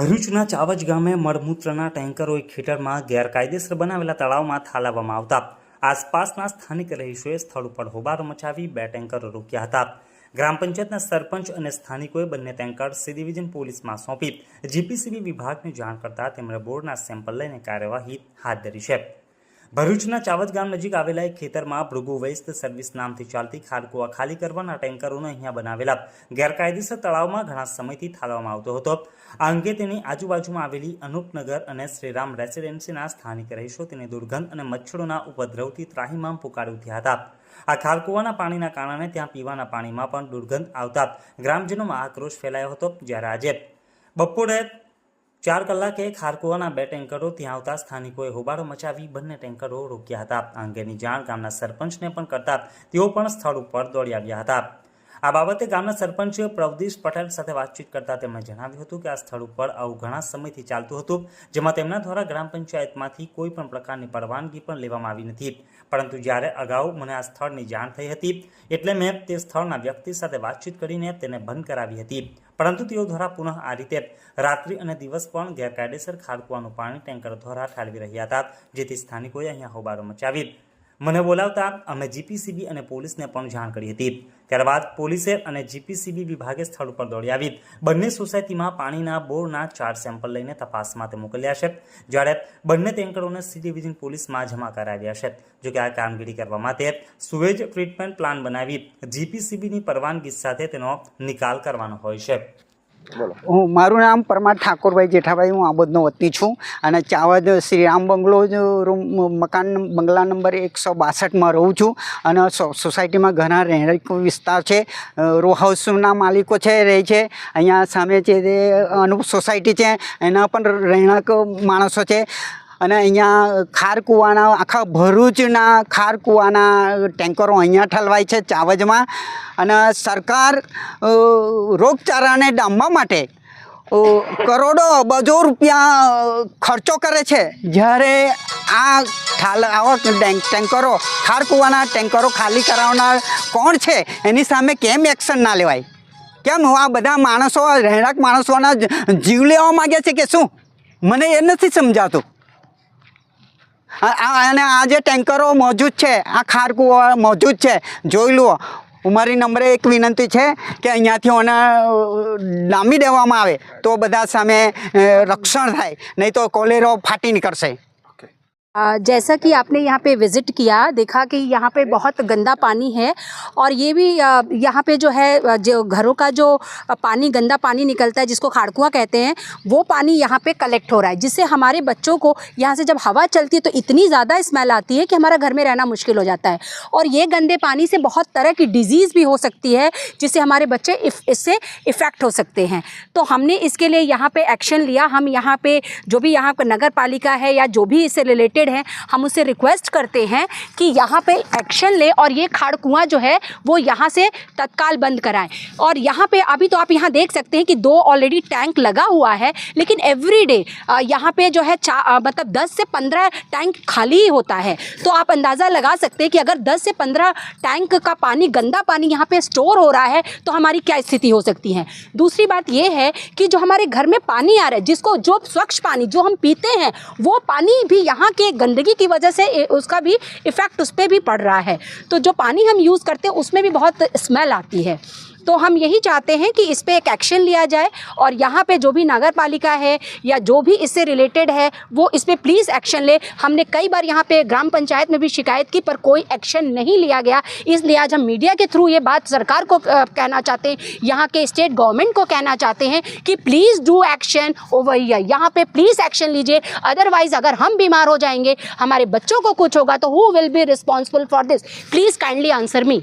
ભરૂચના ચાવજ ગામે મળમૂત્રના ટેન્કરો એક ખેતરમાં ગેરકાયદેસર બનાવેલા તળાવમાં થાલાવવામાં આવતા. આસપાસના સ્થાનિક રહીશોએ સ્થળ ઉપર હોબારો મચાવી બે ટેન્કરો રોક્યા હતા. ગ્રામ પંચાયતના સરપંચ અને સ્થાનિકોએ બંને ટેન્કર સી ડિવિઝન પોલીસમાં સોંપી. જીપીસીબી વિભાગને જાણ કરતા તેમણે બોર્ડના સેમ્પલ લઈને કાર્યવાહી હાથ ધરી છે. ભરૂચના ચાવજ ગામ નજીક આવેલા એક ખેતરમાં ભૃગુ વેસ્ટ સર્વિસ નામથી ચાલતી ખાલકુવા ખાલી કરવાના ટેન્કરોને અહીંયા બનાવેલા ગેરકાયદેસર તળાવમાં ઘણા સમયથી ઠાલવવામાં આવતો હતો. આ અંગે તેની આજુબાજુમાં આવેલી અનુપનગર અને શ્રીરામ રેસિડેન્સીના સ્થાનિક રહીશો તેને દુર્ગંધ અને મચ્છરોના ઉપદ્રવથી ત્રાહીમામ પુકારી ઉઠ્યા હતા. આ ખાલકુવાના પાણીના કારણે ત્યાં પીવાના પાણીમાં પણ દુર્ગંધ આવતા ગ્રામજનોમાં આક્રોશ ફેલાયો હતો જ્યારે આજે બપોરે ચાર કલાકે ખારકુવાના બે ટેન્કરો ત્યાં આવતા સ્થાનિકોએ હોબાળો મચાવી બંને ટેન્કરો રોક્યા હતા. આ અંગેની જાણ ગામના સરપંચને પણ કરતા તેઓ પણ સ્થળ ઉપર દોડી આવ્યા હતા. આ બાબતે ગામના સરપંચ પ્રવદીશ પટેલ સાથે વાતચીત કરતા તેમણે જણાવ્યું હતું કે આ સ્થળ ઉપર આવું ઘણા સમયથી ચાલતું હતું, જેમાં તેમના દ્વારા ગ્રામ પંચાયતમાંથી કોઈ પણ પ્રકારની પરવાનગી પણ લેવામાં આવી નથી. પરંતુ જ્યારે અગાઉ મને આ સ્થળની જાણ થઈ હતી, એટલે મેં તે સ્થળના વ્યક્તિ સાથે વાતચીત કરીને તેને બંધ કરાવી હતી. પરંતુ તેઓ દ્વારા પુનઃ આ રીતે રાત્રિ અને દિવસ પણ ગેરકાયદેસર ખાડકુવાનું પાણી ટેન્કર દ્વારા ઠાલવી રહ્યા હતા, જેથી સ્થાનિકોએ અહીંયા હોબાળો મચાવી મને બોલાવતા અમે જીપીસીબી અને પોલીસને પણ જાણ કરી હતી. ત્યારબાદ પોલીસે અને જીપીસીબી વિભાગે સ્થળ ઉપર દોડી આવી. બંને સોસાયટીમાં પાણીના બોરના ચાર સેમ્પલ લઈને તપાસ માટે મોકલ્યા છે. જ્યારે બંને ટેન્કરોને સી ડિવિઝન પોલીસમાં જમા કરાવ્યા છે. જોકે આ કામગીરી કરવા માટે સુવેજ ટ્રીટમેન્ટ પ્લાન બનાવી જીપીસીબીની પરવાનગી સાથે તેનો નિકાલ કરવાનો હોય છે. હું, મારું નામ પરમાર ઠાકોરભાઈ જેઠાભાઈ, હું આબોદનો વતની છું અને ચાવદ શ્રી રામ બંગલો રૂમ, મકાન બંગલા નંબર એકસો બાસઠમાં રહું છું અને સોસાયટીમાં ઘણા રહેણાંક વિસ્તાર છે. રો હાઉસના માલિકો છે, રહે છે. અહીંયા સામે છે તે અનુપ સોસાયટી છે, એના પણ રહેણાંક માણસો છે. અને અહીંયા ખાર કૂવાના આખા ભરૂચના ખાર કૂવાના ટેન્કરો અહીંયા ઠલવાય છે ચાવજમાં. અને સરકાર રોગચારાને ડામવા માટે કરોડો અબજો રૂપિયા ખર્ચો કરે છે. જ્યારે આ ઠાલ, આવા ટેન્કરો ખાર કૂવાના ટેન્કરો ખાલી કરાવનાર કોણ છે? એની સામે કેમ એક્શન ના લેવાય? કેમ આ બધા માણસો, રહેણાંક માણસોના જીવ લેવા માગે છે કે શું? મને એ નથી સમજાતું. અને આ જે ટેન્કરો મોજૂદ છે, આ ખારકુઓ મોજૂદ છે, જોઈ લો. મારી નંબરે એક વિનંતી છે કે અહીંયાથી ઓને ડામી દેવામાં આવે, તો બધા સામે રક્ષણ થાય, નહીં તો કોલેરો ફાટી નીકળશે. जैसा कि आपने यहाँ पे विज़िट किया, देखा कि यहाँ पे बहुत गंदा पानी है और ये भी यहाँ पे जो है जो घरों का जो पानी, गंदा पानी निकलता है, जिसको खाड़कुआ कहते हैं, वो पानी यहाँ पे कलेक्ट हो रहा है, जिससे हमारे बच्चों को यहाँ से जब हवा चलती है तो इतनी ज़्यादा स्मेल आती है कि हमारा घर में रहना मुश्किल हो जाता है। और ये गंदे पानी से बहुत तरह की डिज़ीज़ भी हो सकती है, जिससे हमारे बच्चे इससे इफ़ेक्ट हो सकते हैं। तो हमने इसके लिए यहाँ पर एक्शन लिया, हम यहाँ पर जो भी यहाँ पर नगर पालिका है या जो भी इससे रिलेटेड है, हम उससे रिक्वेस्ट करते हैं कि यहाँ पे एक्शन ले और ये खाड़ कुआँ जो है, वो यहाँ से तत्काल बंद कराएँ। और यहाँ पे अभी तो आप यहाँ देख सकते हैं कि दो ऑलरेडी टैंक लगा हुआ है, लेकिन एवरी डे यहाँ पे जो है मतलब 10 से 15 टैंक खाली ही होता है। तो आप अंदाज़ा लगा सकते हैं कि अगर 10 से 15 टैंक का पानी, गंदा पानी यहाँ पे स्टोर हो रहा है तो हमारी क्या स्थिति हो सकती है? दूसरी बात यह है कि जो हमारे घर में पानी आ रहा है, जिसको जो स्वच्छ पानी, जो हम पीते हैं, वो पानी भी यहाँ के गंदगी की वजह से ए- उसका भी इफ़ेक्ट उस पर भी पड़ रहा है तो जो पानी हम यूज़ करते हैं उसमें भी बहुत स्मेल आती है तो हम यही चाहते हैं कि इस पर एक एक्शन लिया जाए और यहाँ पे जो भी नगर पालिका है या जो भी इससे रिलेटेड है, वो इस पर प्लीज़ एक्शन ले। हमने कई बार यहाँ पे ग्राम पंचायत में भी शिकायत की, पर कोई एक्शन नहीं लिया गया। इसलिए आज हम मीडिया के थ्रू ये बात सरकार को कहना चाहते हैं, यहाँ के स्टेट गवर्नमेंट को कहना चाहते हैं कि please do action over year यहाँ पे प्लीज़ एक्शन लीजिए। अदरवाइज़ अगर हम बीमार हो जाएँगे, हमारे बच्चों को कुछ होगा तो who will be responsible for this please kindly answer me